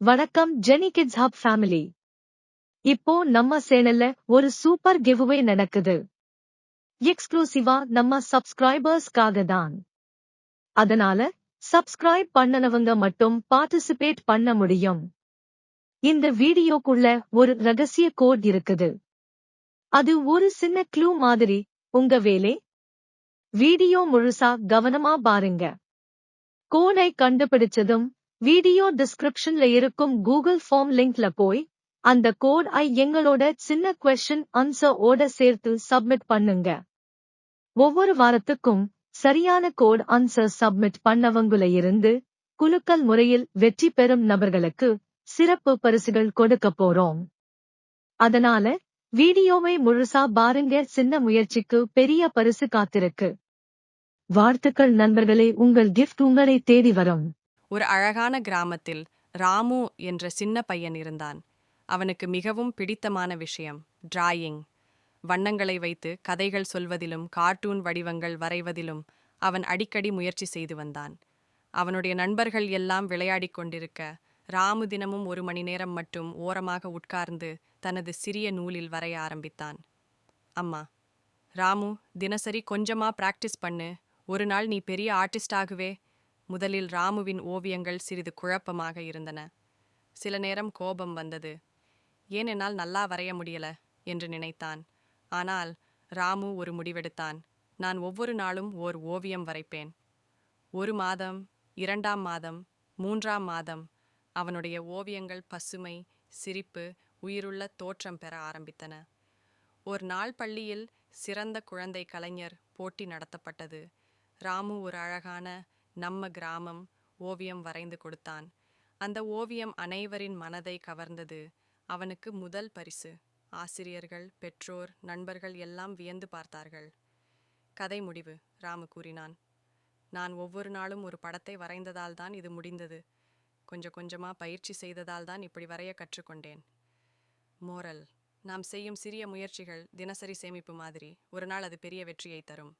வணக்கம் Jenny kids hub family இப்போ நம்ம சேனல்ல ஒரு சூப்பர் கிவ்வே நடக்குது. எக்ஸ்க்ளூசிவா நம்ம சப்ஸ்கிரைபர்ஸ்க்காக தான். அதனால சப்ஸ்கிரைப் பண்ணனவங்க மட்டும் பார்ட்டிசிபேட் பண்ண முடியும். இந்த வீடியோக்குள்ள ஒரு ரகசிய கோட் இருக்குது. அது ஒரு சின்ன க்ளூ மாதிரி உங்க வேலை? வீடியோ முழுசா கவனமா பாருங்க. கோடை கண்டுபிடிச்சதும் வீடியோ டிஸ்கிரிப்ஷன்ல இருக்கும் கூகுள் ஃபார்ம் லிங்க்ல போய் அந்த கோட் ஐ எங்களோட சின்ன கொஸ்டின் ஆன்சர் ஓட சேர்த்து சப்மிட் பண்ணுங்க. ஒவ்வொரு வாரத்துக்கும் சரியான கோட் ஆன்சர் சப்மிட் பண்ணவங்கள இருந்து குலுக்கல் முறையில் வெற்றி பெறும் நபர்களுக்கு சிறப்பு பரிசுகள் கொடுக்க போறோம். அதனால வீடியோவை முழுசா பாருங்க சின்ன முயற்சிக்கு பெரிய பரிசு காத்திருக்கு. வாழ்த்துக்கள் நண்பர்களே உங்கள் கிஃப்ட் உங்களை தேடி வரும். ஒரு அழகான கிராமத்தில் ராமு என்ற சின்ன பையன் இருந்தான். அவனுக்கு மிகவும் பிடித்தமான விஷயம் டிராயிங் வண்ணங்களை வைத்து கதைகள் சொல்வதிலும் கார்ட்டூன் வடிவங்கள் வரைவதிலும் அவன் அடிக்கடி முயற்சி செய்து வந்தான். அவனுடைய நண்பர்கள் எல்லாம் விளையாடிக் கொண்டிருக்க ராமு தினமும் ஒரு மணி நேரம் மட்டும் ஓரமாக உட்கார்ந்து தனது சிறிய நூலில் வரைய ஆரம்பித்தான். அம்மா ராமு தினசரி கொஞ்சமா பிராக்டிஸ் பண்ணு. ஒரு நாள் நீ பெரிய ஆர்டிஸ்ட் ஆகுவே. முதலில் ராமுவின் ஓவியங்கள் சிறிது குழப்பமாக இருந்தன. சில நேரம் கோபம் வந்தது. ஏன் என்னால் நல்லா வரைய முடியல? என்று நினைத்தான். ஆனால் ராமு ஒரு முடிவெடுத்தான். நான் ஒவ்வொரு நாளும் ஓர் ஓவியம் வரைப்பேன். ஒரு மாதம் இரண்டாம் மாதம் மூன்றாம் மாதம் அவனுடைய ஓவியங்கள் பசுமை சிரிப்பு உயிருள்ள தோற்றம் பெற ஆரம்பித்தன. ஒரு நாள் பள்ளியில் சிறந்த குழந்தை கலைஞர் போட்டி நடத்தப்பட்டது. ராமு ஒரு அழகான நம்ம கிராமம் ஓவியம் வரைந்து கொடுத்தான். அந்த ஓவியம் அனைவரின் மனதை கவர்ந்தது. அவனுக்கு முதல் பரிசு. ஆசிரியர்கள் பெற்றோர் நண்பர்கள் எல்லாம் வியந்து பார்த்தார்கள். கதை முடிவு ராமு கூறினான். நான் ஒவ்வொரு நாளும் ஒரு படத்தை வரைந்ததால் தான் இது முடிந்தது. கொஞ்சம் கொஞ்சமா பயிற்சி செய்ததால் தான் இப்படி வரைய கற்றுக்கொண்டேன். மோரல் நாம் செய்யும் சிறிய முயற்சிகள் தினசரி சேமிப்பு மாதிரி. ஒரு நாள் அது பெரிய வெற்றியை தரும்.